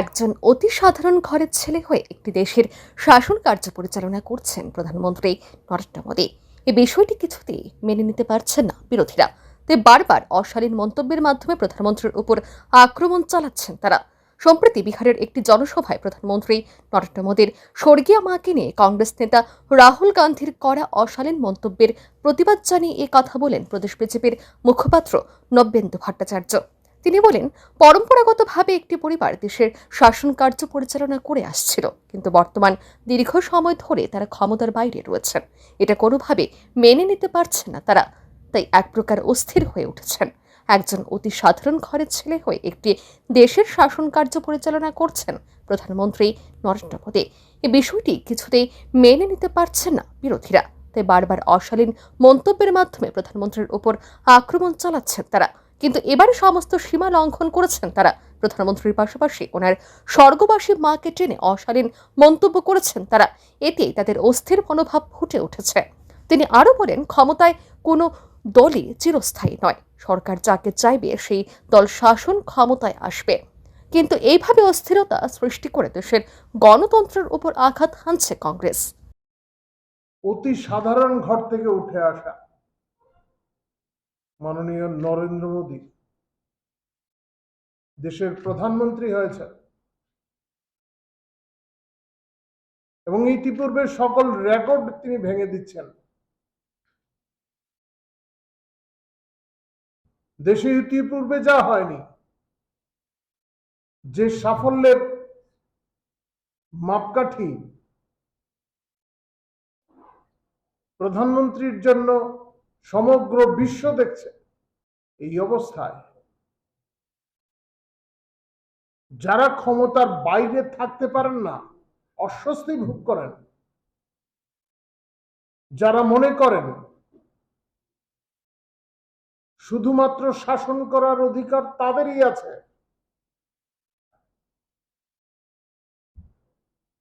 একজন অতি সাধারণ ঘরের ছেলে হয়ে একটি দেশের শাসন কার্য পরিচালনা করছেন প্রধানমন্ত্রী নরেন্দ্র মোদী। এই বিষয়টি কিছুতেই মেনে নিতে পারছেন না বিরোধীরা। তাই বারবার অশালীন মন্তব্যের মাধ্যমে প্রধানমন্ত্রীর উপর আক্রমণ চালাচ্ছেন তারা। সম্প্রতি বিহারের একটি জনসভায় প্রধানমন্ত্রী নরেন্দ্র মোদীর স্বর্গীয় মাকে নিয়ে কংগ্রেস নেতা রাহুল গান্ধীর করা অশালীন মন্তব্যের প্রতিবাদ জানিয়ে এ কথা বলেন প্রদেশ বিজেপির মুখপাত্র নব্যেন্দু ভট্টাচার্য। তিনি বলেন, পরম্পরাগতভাবে একটি পরিবার দেশের শাসন কার্য পরিচালনা করে আসছিল, কিন্তু বর্তমান দীর্ঘ সময় ধরে তারা ক্ষমতার বাইরে রয়েছেন। এটা কোনোভাবে মেনে নিতে পারছে না তারা, তাই এক প্রকার অস্থির হয়ে উঠেছেন। একজন অতি সাধারণ ঘরের ছেলে হয়ে একটি দেশের শাসন কার্য পরিচালনা করছেন প্রধানমন্ত্রী নরেন্দ্র মোদী। এই বিষয়টি কিছুতেই মেনে নিতে পারছেন না বিরোধীরা, তাই বারবার অশালীন মন্তব্যের মাধ্যমে প্রধানমন্ত্রীর ওপর আক্রমণ চালাচ্ছেন তারা। কিন্তু এবার সমস্ত সীমা লঙ্ঘন করেছেন তারা। প্রধানমন্ত্রীর পাশাপাশি ওনার স্বর্গবাসী মাকে টেনে অশালীন মন্তব্য করেছেন তারা। এতে তাদের অস্থির মনোভাব ফুটে উঠেছে। তিনি আরও বলেন, ক্ষমতায় কোনো দলই চিরস্থায়ী নয়। সরকার যাকে চাইবে, সেই দল শাসন ক্ষমতায় আসবে। কিন্তু এইভাবে অস্থিরতা সৃষ্টি করে দেশের গণতন্ত্রের উপর আঘাত হানছে কংগ্রেস। অতি সাধারণ ঘর থেকে উঠে আসা মাননীয় নরেন্দ্র মোদী দেশের প্রধানমন্ত্রী হয়েছে এবং ইতিপূর্বে সকল রেকর্ড তিনি ভেঙে দিচ্ছেন। দেশে ইতিপূর্বে যা হয়নি, যে সাফল্যের মাপকাঠি প্রধানমন্ত্রীর জন্য সমগ্র বিশ্ব দেখছে এই অবস্থায়। যারা ক্ষমতার বাইরে থাকতে পারেন না, অস্বস্তি ভোগ করেন। যারা মনে করেন, শুধুমাত্র শাসন করার অধিকার তাদেরই আছে।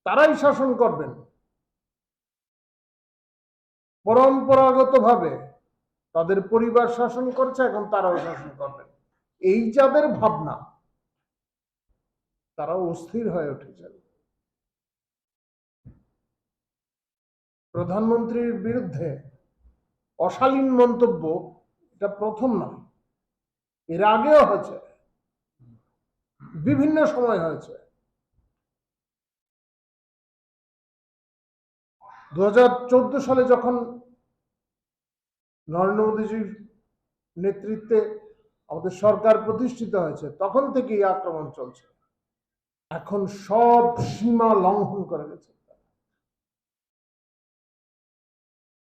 তারাই শাসন করবেন। পরম্পরাগতভাবে তাদের পরিবার শাসন করছে, এখন তারাও শাসন করবেন এই যাদের ভাবনা তারা অস্থির হয়ে উঠেছেন প্রধানমন্ত্রীর বিরুদ্ধে অশালীন মন্তব্য, এটা প্রথম নয়। এর আগেও হয়েছে। বিভিন্ন সময় হয়েছে। দু হাজার চোদ্দ সালে যখন নরেন্দ্র মোদীজির নেতৃত্বে আমাদের সরকার প্রতিষ্ঠিত হয়েছে, তখন থেকেই আক্রমণ চলছে। এখন সব সীমা লঙ্ঘন করে গেছে।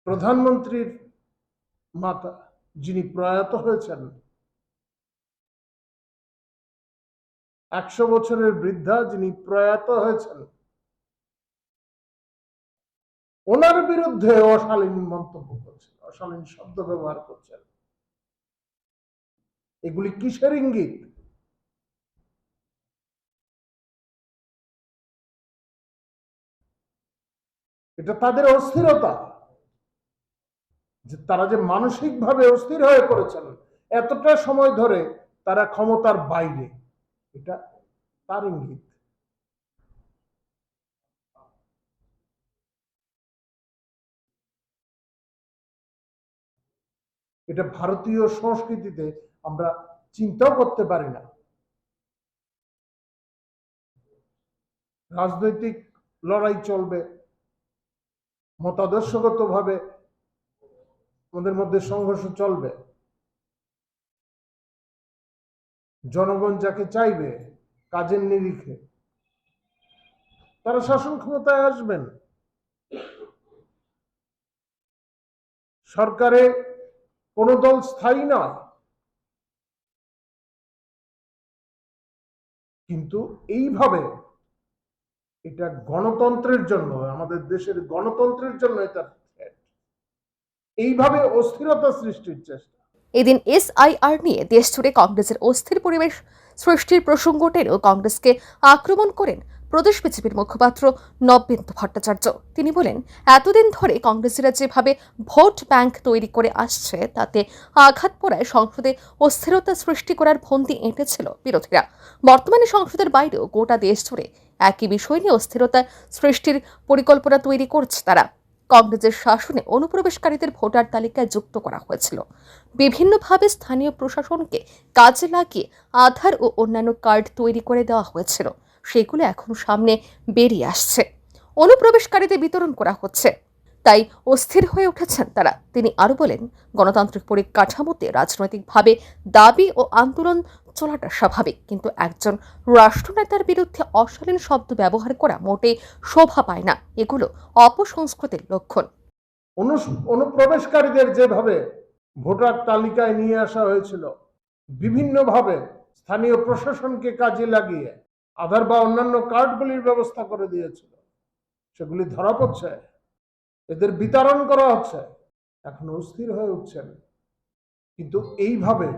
প্রধানমন্ত্রীর মাতা, যিনি প্রয়াত হয়েছেন, একশো বছরের বৃদ্ধা যিনি প্রয়াত হয়েছেন, ওনার বিরুদ্ধে অশালীন মন্তব্য করছেন অশালীন শব্দ ব্যবহার করছেন। এগুলি কিসের ইঙ্গিত? এটা তাদের অস্থিরতা। যে তারা যে মানসিকভাবে অস্থির হয়ে পড়েছেন, এতটা সময় ধরে তারা ক্ষমতার বাইরে। এটা তার ইঙ্গিত। এটা ভারতীয় সংস্কৃতিতে আমরা চিন্তাও করতে পারি না। রাজনৈতিক লড়াই চলবে মতাদর্শগত ভাবে আমাদের মধ্যে সংঘর্ষ চলবে। জনগণ যাকে চাইবে, কাজের নিরিখে, তারা শাসন ক্ষমতায় আসবেন। সরকারে কোন দল স্থায়ী নয়। কিন্তু এইভাবে এটা গণতন্ত্রের জন্য, আমাদের দেশের গণতন্ত্রের জন্য এটা এইভাবে অস্থিরতা সৃষ্টির চেষ্টা। এদিন এসআইআর নিয়ে দেশ জুড়ে কংগ্রেসের অস্থির পরিবেশ সৃষ্টির প্রসঙ্গ টেনেও কংগ্রেসকে আক্রমণ করেন প্রদেশ বিজেপির মুখপাত্র নব্যেন্দু ভট্টাচার্য। তিনি বলেন, এতদিন ধরে কংগ্রেসীরা যেভাবে ভোট ব্যাংক তৈরি করে আসছে, তাতে আঘাত পড়ায় সংসদে অস্থিরতা সৃষ্টি করার ফন্দি এঁটেছিল বিরোধীরা। বর্তমানে সংসদের বাইরেও গোটা দেশ জুড়ে একই বিষয় নিয়ে অস্থিরতা সৃষ্টির পরিকল্পনা তৈরি করছে তারা। কংগ্রেসের শাসনে অনুপ্রবেশকারীদের ভোটার তালিকায় যুক্ত করা হয়েছিল। বিভিন্নভাবে স্থানীয় প্রশাসনকে কাজে লাগিয়ে আধার ও অন্যান্য কার্ড তৈরি করে দেওয়া হয়েছিল। সেগুলো এখন সামনে বেরিয়ে আসছে। অনুপ্রবেশকারীদের বিতরণ করা হচ্ছে। তাই অস্থির হয়ে উঠেছেন তারা। তিনি আরও বলেন, গণতান্ত্রিক পরিকাঠামোতে রাজনৈতিকভাবে দাবি ও আন্দোলন চলাটা স্বাভাবিক, কিন্তু একজন রাষ্ট্রনেতার বিরুদ্ধে অশালীন শব্দ ব্যবহার করা মোটেই শোভা পায় না। এগুলো অপসংস্কৃতির লক্ষণ। অনুপ্রবেশকারীদের যেভাবে ভোটার তালিকায় নিয়ে আসা হয়েছিল, বিভিন্নভাবে স্থানীয় প্রশাসনকে কাজে লাগিয়ে আধার বা অন্যান্য কার্ডগুলির ব্যবস্থা করে দিয়েছিল। সেগুলি ধরা পড়ছে। এদের বিতরণ করা হচ্ছে। এখন অস্থির হয়ে উঠছেন। কিন্তু এইভাবে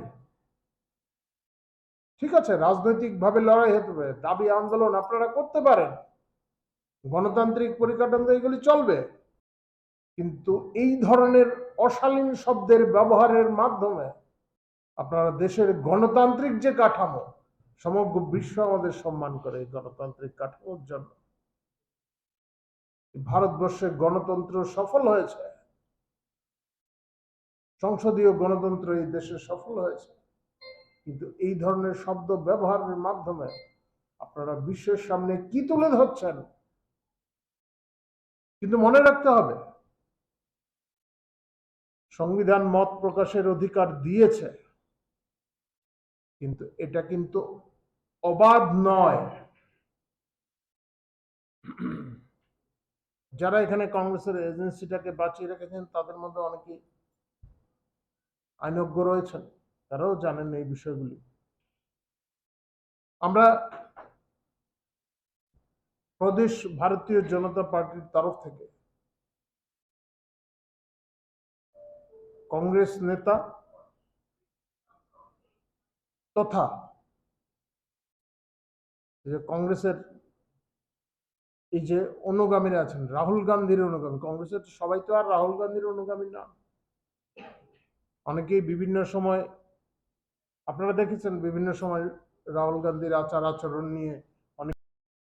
ঠিক আছে, রাজনৈতিকভাবে লড়াই হতে পারে, দাবি আন্দোলন আপনারা করতে পারেন। গণতান্ত্রিক পরিকাঠামো এগুলি চলবে। কিন্তু এই ধরনের অশালীন শব্দের ব্যবহারের মাধ্যমে আপনারা দেশের গণতান্ত্রিক যে কাঠামো সমগ্র বিশ্ব আমাদের সম্মান করে গণতান্ত্রিক কাঠামোর জন্য। ভারতবর্ষের গণতন্ত্র সফল হয়েছে। সংসদীয় গণতন্ত্র এই দেশে সফল হয়েছে। কিন্তু এই ধরনের শব্দ ব্যবহারের মাধ্যমে আপনারা বিশ্বের সামনে কি তুলে ধরছেন? কিন্তু মনে রাখতে হবে, সংবিধান মত প্রকাশের অধিকার দিয়েছে। কিন্তু এটা কিন্তু অবাধ নয়। যারা এখানে কংগ্রেসের এজেন্সিটাকে বাঁচিয়ে রেখেছেন, তাদের মধ্যে অনেকেই আইনজ্ঞ রয়েছেন। তারাও জানেন এই বিষয়গুলি। আমরা প্রদেশ ভারতীয় জনতা পার্টির তরফ থেকে কংগ্রেস নেতা তথা যে কংগ্রেসের এই যে অনুগামীরা আছেন, রাহুল গান্ধীর অনুগামী, কংগ্রেসের সবাই তো আর রাহুল গান্ধীর অনুগামী না। অনেকেই বিভিন্ন সময়, আপনারা দেখেছেন বিভিন্ন সময় রাহুল গান্ধীর আচার আচরণ নিয়ে